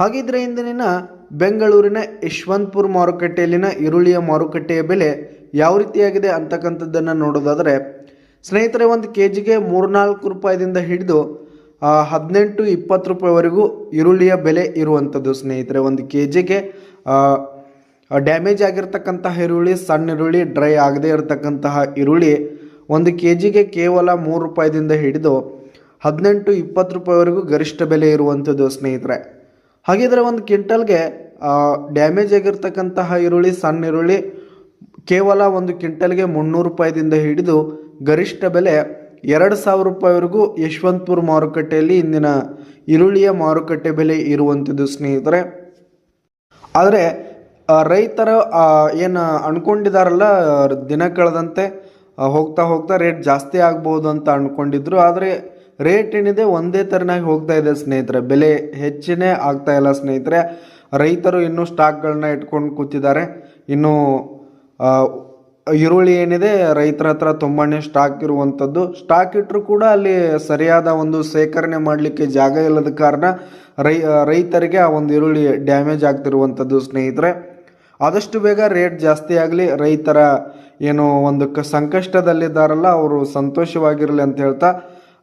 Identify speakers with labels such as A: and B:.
A: ಹಾಗಿದ್ರೆ ಇಂದಿನ ಬೆಂಗಳೂರಿನ ಯಶವಂತಪುರ ಮಾರುಕಟ್ಟೆಯಲ್ಲಿನ ಈರುಳ್ಳಿಯ ಮಾರುಕಟ್ಟೆಯ ಬೆಲೆ ಯಾವ ರೀತಿಯಾಗಿದೆ ಅಂತಕ್ಕಂಥದ್ದನ್ನು ನೋಡೋದಾದರೆ, ಸ್ನೇಹಿತರೆ, ಒಂದು ಕೆ ಜಿಗೆ ಮೂರ್ನಾಲ್ಕು ರೂಪಾಯಿದಿಂದ ಹಿಡಿದು ಹದಿನೆಂಟು ಇಪ್ಪತ್ತು ರೂಪಾಯಿವರೆಗೂ ಈರುಳ್ಳಿಯ ಬೆಲೆ ಇರುವಂಥದ್ದು ಸ್ನೇಹಿತರೆ. ಒಂದು ಕೆ ಜಿಗೆ ಡ್ಯಾಮೇಜ್ ಆಗಿರ್ತಕ್ಕಂತಹ ಈರುಳ್ಳಿ, ಸಣ್ಣ ಈರುಳ್ಳಿ, ಡ್ರೈ ಆಗದೇ ಇರತಕ್ಕಂತಹ ಈರುಳ್ಳಿ ಒಂದು ಕೆ ಜಿಗೆ ಕೇವಲ ಮೂರು ರೂಪಾಯಿದಿಂದ ಹಿಡಿದು, ಹದಿನೆಂಟು ಇಪ್ಪತ್ತು ರೂಪಾಯಿವರೆಗೂ ಗರಿಷ್ಠ ಬೆಲೆ ಇರುವಂಥದ್ದು ಸ್ನೇಹಿತರೆ. ಹಾಗಿದ್ರೆ ಒಂದು ಕ್ವಿಂಟಲ್ಗೆ ಡ್ಯಾಮೇಜ್ ಆಗಿರ್ತಕ್ಕಂತಹ ಈರುಳ್ಳಿ, ಸಣ್ಣ ಈರುಳ್ಳಿ ಕೇವಲ ಒಂದು ಕ್ವಿಂಟಲ್ಗೆ ಮುನ್ನೂರು ರೂಪಾಯಿದಿಂದ ಹಿಡಿದು ಗರಿಷ್ಠ ಬೆಲೆ ಎರಡು ಸಾವಿರ ರೂಪಾಯಿವರೆಗೂ ಯಶವಂತಪುರ ಮಾರುಕಟ್ಟೆಯಲ್ಲಿ ಇಂದಿನ ಈರುಳ್ಳಿಯ ಮಾರುಕಟ್ಟೆ ಬೆಲೆ ಇರುವಂಥದ್ದು ಸ್ನೇಹಿತರೆ. ಆದರೆ ರೈತರ ಏನು ಅಂದ್ಕೊಂಡಿದಾರಲ್ಲ ದಿನ ಕಳೆದಂತೆ ಹೋಗ್ತಾ ಹೋಗ್ತಾ ರೇಟ್ ಜಾಸ್ತಿ ಆಗ್ಬೋದು ಅಂತ ಅಂದ್ಕೊಂಡಿದ್ರು ಆದರೆ ರೇಟ್ ಏನಿದೆ, ಒಂದೇ ಥರನಾಗಿ ಹೋಗ್ತಾ ಇದೆ ಸ್ನೇಹಿತರೆ. ಬೆಲೆ ಹೆಚ್ಚಿನೇ ಆಗ್ತಾ ಇಲ್ಲ ಸ್ನೇಹಿತರೆ. ರೈತರು ಇನ್ನೂ ಸ್ಟಾಕ್ಗಳನ್ನ ಇಟ್ಕೊಂಡು ಕೂತಿದ್ದಾರೆ. ಇನ್ನು ಈರುಳ್ಳಿ ಏನಿದೆ, ರೈತರ ಹತ್ರ ತುಂಬಾ ಸ್ಟಾಕ್ ಇರುವಂಥದ್ದು ಸ್ಟಾಕ್ ಇಟ್ಟರು ಕೂಡ ಅಲ್ಲಿ ಸರಿಯಾದ ಒಂದು ಶೇಖರಣೆ ಮಾಡಲಿಕ್ಕೆ ಜಾಗ ಇಲ್ಲದ ಕಾರಣ ರೈ, ರೈತರಿಗೆ ಆ ಒಂದು ಈರುಳ್ಳಿ ಡ್ಯಾಮೇಜ್ ಆಗ್ತಿರುವಂಥದ್ದು ಸ್ನೇಹಿತರೆ. ಆದಷ್ಟು ಬೇಗ ರೇಟ್ ಜಾಸ್ತಿ ಆಗಲಿ, ರೈತರ ಏನು ಒಂದು ಕ, ಸಂಕಷ್ಟದಲ್ಲಿದ್ದಾರಲ್ಲ, ಅವರು ಸಂತೋಷವಾಗಿರಲಿ ಅಂತ ಹೇಳ್ತಾ